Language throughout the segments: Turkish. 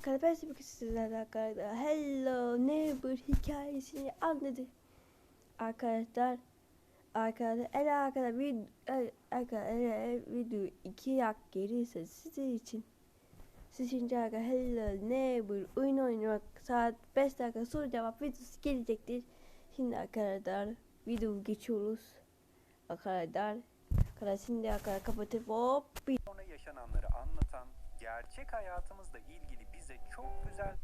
arkadaşlar ben şimdi sizlerle arkadaşlar Hello Neighbor hikayesini anladı. Arkadaşlar Arkadaşlar eğer arkadaşlar video arkadaşlar video 2 yak gelirse sizin için sizin için arkadaşlar Hello Neighbor oyun oynamak saat 5 dakika soru cevap videosu gelecektir. Şimdi arkadaşlar video geçiyoruz. Arkadaşlar Arkadaşlar şimdi arkadaşlar kapatıp hop bir sonra yaşananları anlatan, gerçek hayatımızla ilgili bize çok güzel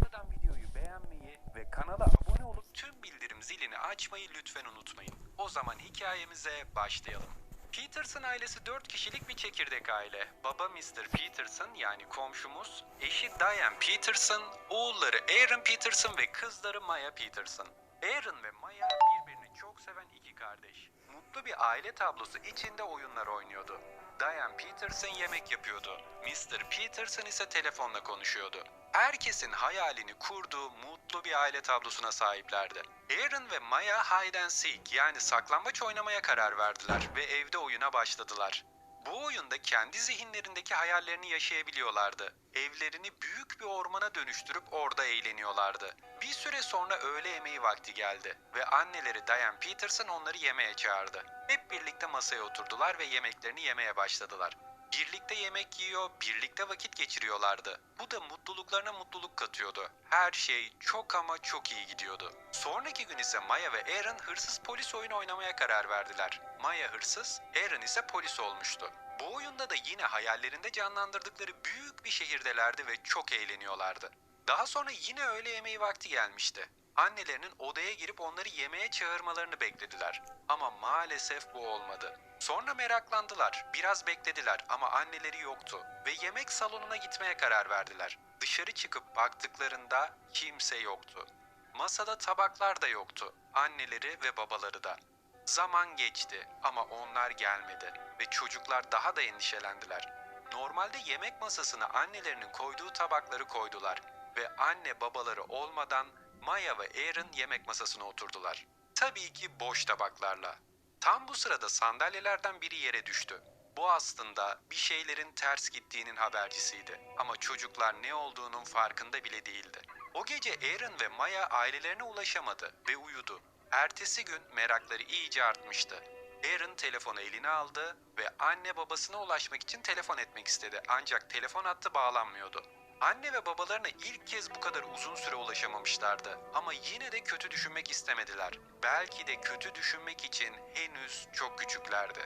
Buradan videoyu beğenmeyi ve kanala abone olup tüm bildirim zilini açmayı lütfen unutmayın. O zaman hikayemize başlayalım. Peterson ailesi 4 kişilik bir çekirdek aile. Baba Mr. Peterson yani komşumuz, eşi Diane Peterson, oğulları Aaron Peterson ve kızları Maya Peterson. Aaron ve Maya birbirini çok seven iki kardeş. Mutlu bir aile tablosu içinde oyunlar oynuyordu. Diane Peterson yemek yapıyordu. Mr. Peterson ise telefonla konuşuyordu. Herkesin hayalini kurduğu mutlu bir aile tablosuna sahiplerdi. Aaron ve Maya hide and seek yani saklambaç oynamaya karar verdiler ve evde oyuna başladılar. Bu oyunda kendi zihinlerindeki hayallerini yaşayabiliyorlardı. Evlerini büyük bir ormana dönüştürüp orada eğleniyorlardı. Bir süre sonra öğle yemeği vakti geldi ve anneleri Diane Peterson onları yemeğe çağırdı. Hep birlikte masaya oturdular ve yemeklerini yemeye başladılar. Birlikte yemek yiyor, birlikte vakit geçiriyorlardı. Bu da mutluluklarına mutluluk katıyordu. Her şey çok ama çok iyi gidiyordu. Sonraki gün ise Maya ve Aaron hırsız polis oyunu oynamaya karar verdiler. Maya hırsız, Aaron ise polis olmuştu. Bu oyunda da yine hayallerinde canlandırdıkları büyük bir şehirdelerdi ve çok eğleniyorlardı. Daha sonra yine öğle yemeği vakti gelmişti. Annelerinin odaya girip onları yemeğe çağırmalarını beklediler. Ama maalesef bu olmadı. Sonra meraklandılar. Biraz beklediler ama anneleri yoktu ve yemek salonuna gitmeye karar verdiler. Dışarı çıkıp baktıklarında kimse yoktu. Masada tabaklar da yoktu. Anneleri ve babaları da. Zaman geçti ama onlar gelmedi ve çocuklar daha da endişelendiler. Normalde yemek masasına annelerinin koyduğu tabakları koydular ve anne babaları olmadan Maya ve Aaron yemek masasına oturdular. Tabii ki boş tabaklarla. Tam bu sırada sandalyelerden biri yere düştü. Bu aslında bir şeylerin ters gittiğinin habercisiydi. Ama çocuklar ne olduğunun farkında bile değildi. O gece Aaron ve Maya ailelerine ulaşamadı ve uyudu. Ertesi gün merakları iyice artmıştı. Aaron telefonu eline aldı ve anne babasına ulaşmak için telefon etmek istedi. Ancak telefon hattı bağlanmıyordu. Anne ve babalarına ilk kez bu kadar uzun süre ulaşamamışlardı. Ama yine de kötü düşünmek istemediler. Belki de kötü düşünmek için henüz çok küçüklerdi.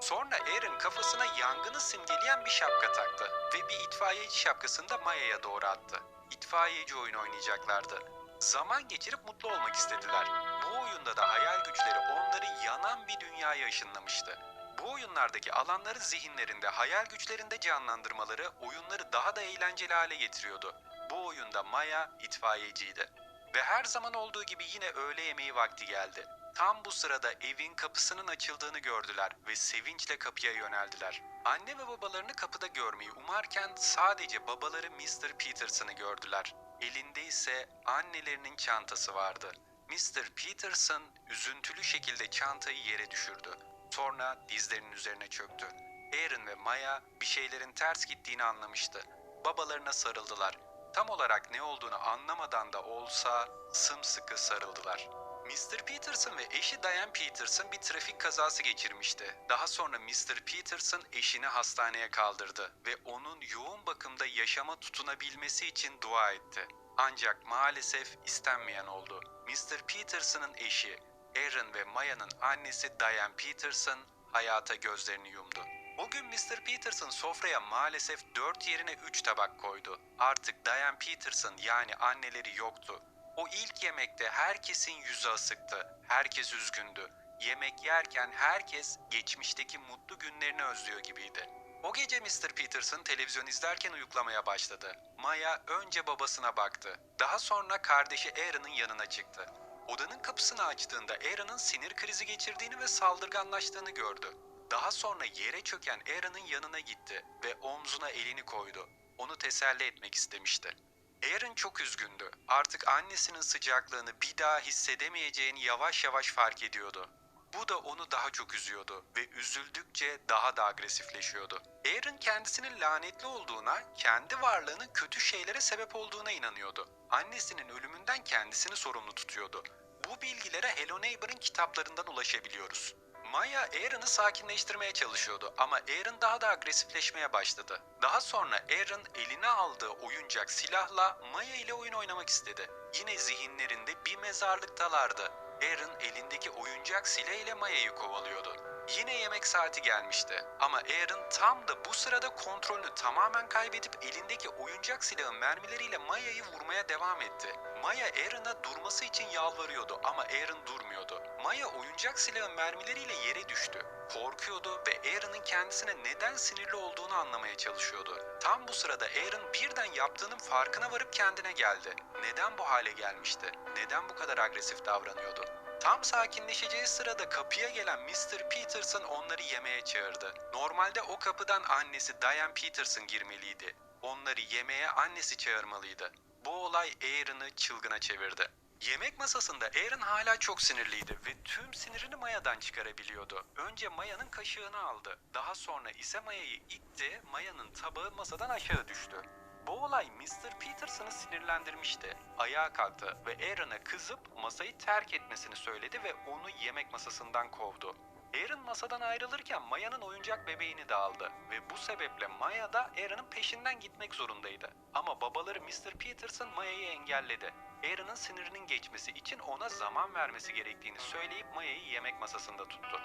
Sonra Aaron kafasına yangını simgeleyen bir şapka taktı ve bir itfaiyeci şapkasını da Maya'ya doğru attı. İtfaiyeci oyun oynayacaklardı. Zaman geçirip mutlu olmak istediler. Bu oyunda da hayal güçleri onları yanan bir dünyaya ışınlamıştı. Bu oyunlardaki alanları zihinlerinde, hayal güçlerinde canlandırmaları oyunları daha da eğlenceli hale getiriyordu. Bu oyunda Maya itfaiyeciydi. Ve her zaman olduğu gibi yine öğle yemeği vakti geldi. Tam bu sırada evin kapısının açıldığını gördüler ve sevinçle kapıya yöneldiler. Anne ve babalarını kapıda görmeyi umarken sadece babaları Mr. Peterson'ı gördüler. Elinde ise annelerinin çantası vardı. Mr. Peterson üzüntülü şekilde çantayı yere düşürdü. Sonra dizlerinin üzerine çöktü. Aaron ve Maya bir şeylerin ters gittiğini anlamıştı. Babalarına sarıldılar. Tam olarak ne olduğunu anlamadan da olsa sımsıkı sarıldılar. Mr. Peterson ve eşi Diane Peterson bir trafik kazası geçirmişti. Daha sonra Mr. Peterson eşini hastaneye kaldırdı ve onun yoğun bakımda yaşama tutunabilmesi için dua etti. Ancak maalesef istenmeyen oldu. Mr. Peterson'ın eşi Aaron ve Maya'nın annesi Diane Peterson hayata gözlerini yumdu. O gün Mr. Peterson sofraya maalesef 4 yerine 3 tabak koydu. Artık Diane Peterson yani anneleri yoktu. O ilk yemekte herkesin yüzü asıktı. Herkes üzgündü. Yemek yerken herkes geçmişteki mutlu günlerini özlüyor gibiydi. O gece Mr. Peterson televizyon izlerken uyuklamaya başladı. Maya önce babasına baktı. Daha sonra kardeşi Aaron'ın yanına çıktı. Odanın kapısını açtığında Aaron'ın sinir krizi geçirdiğini ve saldırganlaştığını gördü. Daha sonra yere çöken Aaron'ın yanına gitti ve omzuna elini koydu. Onu teselli etmek istemişti. Aaron çok üzgündü. Artık annesinin sıcaklığını bir daha hissedemeyeceğini yavaş yavaş fark ediyordu. Bu da onu daha çok üzüyordu ve üzüldükçe daha da agresifleşiyordu. Aaron kendisinin lanetli olduğuna, kendi varlığının kötü şeylere sebep olduğuna inanıyordu. Annesinin ölümünden kendisini sorumlu tutuyordu. Bu bilgilere Hello Neighbor'ın kitaplarından ulaşabiliyoruz. Maya Aaron'ı sakinleştirmeye çalışıyordu ama Aaron daha da agresifleşmeye başladı. Daha sonra Aaron eline aldığı oyuncak silahla Maya ile oyun oynamak istedi. Yine zihinlerinde bir mezarlıktalardı. Aaron elindeki oyuncak silah ile Maya'yı kovalıyordu. Yine yemek saati gelmişti ama Aaron tam da bu sırada kontrolünü tamamen kaybedip elindeki oyuncak silahın mermileriyle Maya'yı vurmaya devam etti. Maya Aaron'a durması için yalvarıyordu ama Aaron durmuyordu. Maya oyuncak silahın mermileriyle yere düştü. Korkuyordu ve Aaron'ın kendisine neden sinirli olduğunu anlamaya çalışıyordu. Tam bu sırada Aaron birden yaptığının farkına varıp kendine geldi. Neden bu hale gelmişti? Neden bu kadar agresif davranıyordu? Tam sakinleşeceği sırada kapıya gelen Mr. Peterson onları yemeğe çağırdı. Normalde o kapıdan annesi Diane Peterson girmeliydi. Onları yemeğe annesi çağırmalıydı. Bu olay Aaron'ı çılgına çevirdi. Yemek masasında Aaron hala çok sinirliydi ve tüm sinirini Maya'dan çıkarabiliyordu. Önce Maya'nın kaşığını aldı. Daha sonra ise Maya'yı itti, Maya'nın tabağı masadan aşağı düştü. Bu olay Mr. Peterson'ı sinirlendirmişti. Ayağa kalktı ve Aaron'a kızıp masayı terk etmesini söyledi ve onu yemek masasından kovdu. Aaron masadan ayrılırken Maya'nın oyuncak bebeğini de aldı ve bu sebeple Maya da Aaron'ın peşinden gitmek zorundaydı. Ama babaları Mr. Peterson Maya'yı engelledi. Aaron'ın sinirinin geçmesi için ona zaman vermesi gerektiğini söyleyip Maya'yı yemek masasında tuttu.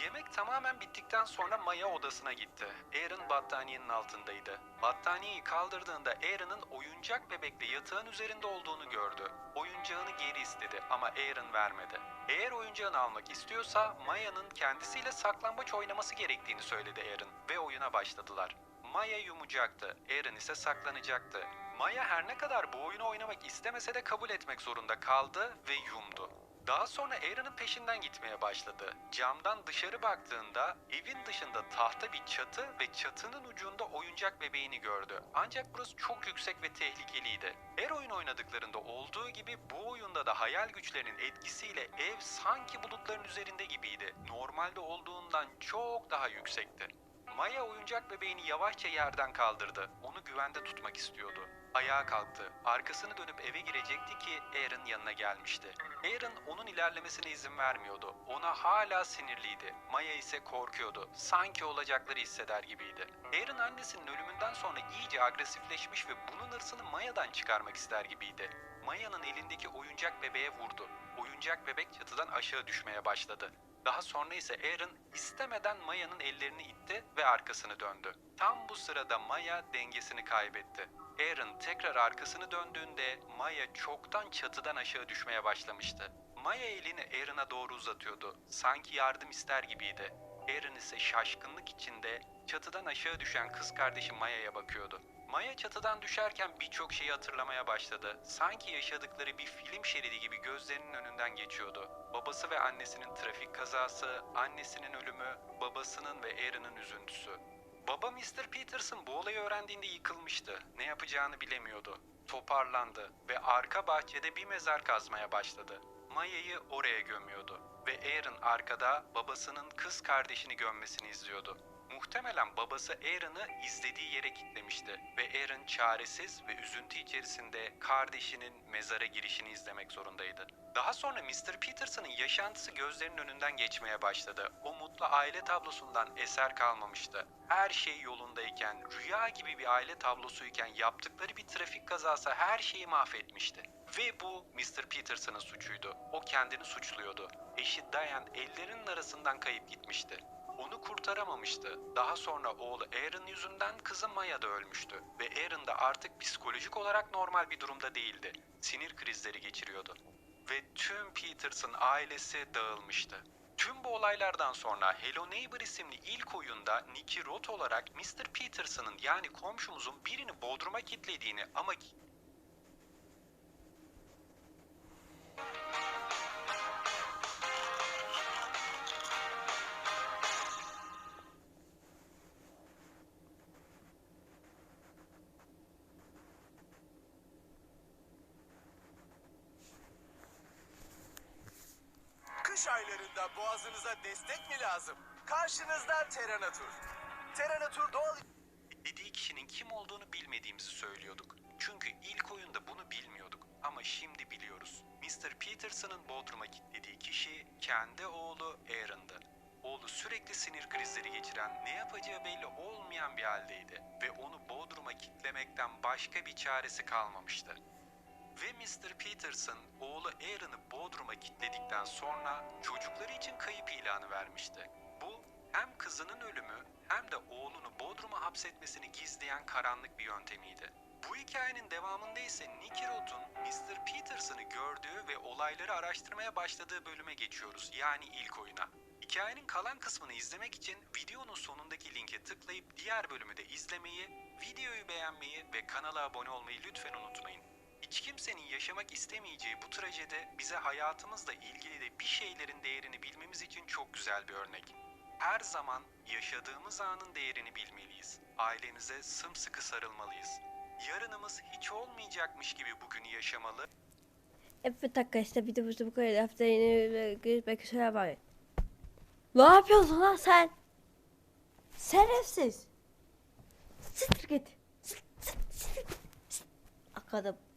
Yemek tamamen bittikten sonra Maya odasına gitti. Aaron battaniyenin altındaydı. Battaniyeyi kaldırdığında Aaron'ın oyuncak bebekle yatağın üzerinde olduğunu gördü. Oyuncağını geri istedi ama Aaron vermedi. Eğer oyuncağını almak istiyorsa Maya'nın kendisiyle saklambaç oynaması gerektiğini söyledi Aaron ve oyuna başladılar. Maya yumacaktı, Aaron ise saklanacaktı. Maya her ne kadar bu oyunu oynamak istemese de kabul etmek zorunda kaldı ve yumdu. Daha sonra Aaron'ın peşinden gitmeye başladı. Camdan dışarı baktığında evin dışında tahta bir çatı ve çatının ucunda oyuncak bebeğini gördü. Ancak burası çok yüksek ve tehlikeliydi. Her oyun oynadıklarında olduğu gibi bu oyunda da hayal güçlerinin etkisiyle ev sanki bulutların üzerinde gibiydi. Normalde olduğundan çok daha yüksekti. Maya oyuncak bebeğini yavaşça yerden kaldırdı. Onu güvende tutmak istiyordu. Ayağa kalktı. Arkasını dönüp eve girecekti ki Aaron yanına gelmişti. Aaron onun ilerlemesine izin vermiyordu. Ona hala sinirliydi. Maya ise korkuyordu. Sanki olacakları hisseder gibiydi. Aaron annesinin ölümünden sonra iyice agresifleşmiş ve bunun hırsını Maya'dan çıkarmak ister gibiydi. Maya'nın elindeki oyuncak bebeğe vurdu. Oyuncak bebek çatıdan aşağı düşmeye başladı. Daha sonra ise Aaron istemeden Maya'nın ellerini itti ve arkasını döndü. Tam bu sırada Maya dengesini kaybetti. Aaron tekrar arkasını döndüğünde Maya çoktan çatıdan aşağı düşmeye başlamıştı. Maya elini Aaron'a doğru uzatıyordu. Sanki yardım ister gibiydi. Aaron ise şaşkınlık içinde çatıdan aşağı düşen kız kardeşi Maya'ya bakıyordu. Maya çatıdan düşerken birçok şeyi hatırlamaya başladı. Sanki yaşadıkları bir film şeridi gibi gözlerinin önünden geçiyordu. Babası ve annesinin trafik kazası, annesinin ölümü, babasının ve Aaron'ın üzüntüsü. Baba Mr. Peterson bu olayı öğrendiğinde yıkılmıştı. Ne yapacağını bilemiyordu. Toparlandı ve arka bahçede bir mezar kazmaya başladı. Maya'yı oraya gömüyordu ve Aaron arkada babasının kız kardeşini gömmesini izliyordu. Muhtemelen babası Aaron'ı izlediği yere kitlemişti ve Aaron çaresiz ve üzüntü içerisinde kardeşinin mezara girişini izlemek zorundaydı. Daha sonra Mr. Peterson'ın yaşantısı gözlerinin önünden geçmeye başladı. O mutlu aile tablosundan eser kalmamıştı. Her şey yolundayken, rüya gibi bir aile tablosuyken yaptıkları bir trafik kazası her şeyi mahvetmişti. Ve bu Mr. Peterson'ın suçuydu. O kendini suçluyordu. Eşi Diane ellerinin arasından kayıp gitmişti. Onu kurtaramamıştı. Daha sonra oğlu Aaron yüzünden kızı Maya da ölmüştü. Ve Aaron da artık psikolojik olarak normal bir durumda değildi. Sinir krizleri geçiriyordu. Ve tüm Peterson ailesi dağılmıştı. Tüm bu olaylardan sonra Hello Neighbor isimli ilk oyunda Nicky Roth olarak Mr. Peterson'ın yani komşumuzun birini bodruma kilitlediğini ama Kış aylarında boğazınıza destek mi lazım? Karşınızda Terranatur. Terranatur doğal Dediği kişinin kim olduğunu bilmediğimizi söylüyorduk. Çünkü ilk oyunda bunu bilmiyorduk. Ama şimdi biliyoruz. Mr. Peterson'ın Bodrum'a kilitlediği kişi kendi oğlu Aaron'dı. Oğlu sürekli sinir krizleri geçiren, ne yapacağı belli olmayan bir haldeydi. Ve onu Bodrum'a kilitlemekten başka bir çaresi kalmamıştı. Ve Mr. Peterson oğlu Aaron'ı Bodrum'a kilitledikten sonra çocukları için kayıp ilanı vermişti. Bu hem kızının ölümü hem de oğlunu Bodrum'a hapsetmesini gizleyen karanlık bir yöntemiydi. Bu hikayenin devamında ise Nicky Roth'un Mr. Peterson'ı gördüğü ve olayları araştırmaya başladığı bölüme geçiyoruz. Yani ilk oyuna. Hikayenin kalan kısmını izlemek için videonun sonundaki linke tıklayıp diğer bölümü de izlemeyi, videoyu beğenmeyi ve kanala abone olmayı lütfen unutmayın. Hiç kimsenin yaşamak istemeyeceği bu trajedi bize hayatımızla ilgili de bir şeylerin değerini bilmemiz için çok güzel bir örnek. Her zaman yaşadığımız anın değerini bilmeliyiz. Ailemize sımsıkı sarılmalıyız. Yarınımız hiç olmayacakmış gibi bugünü yaşamalı Evet arkadaşlar videomuzda bu kadar. Hafta yeni görüşmek üzere bay. Ne yapıyorsun lan sen? Şerefsiz. Siktir git. Siktir,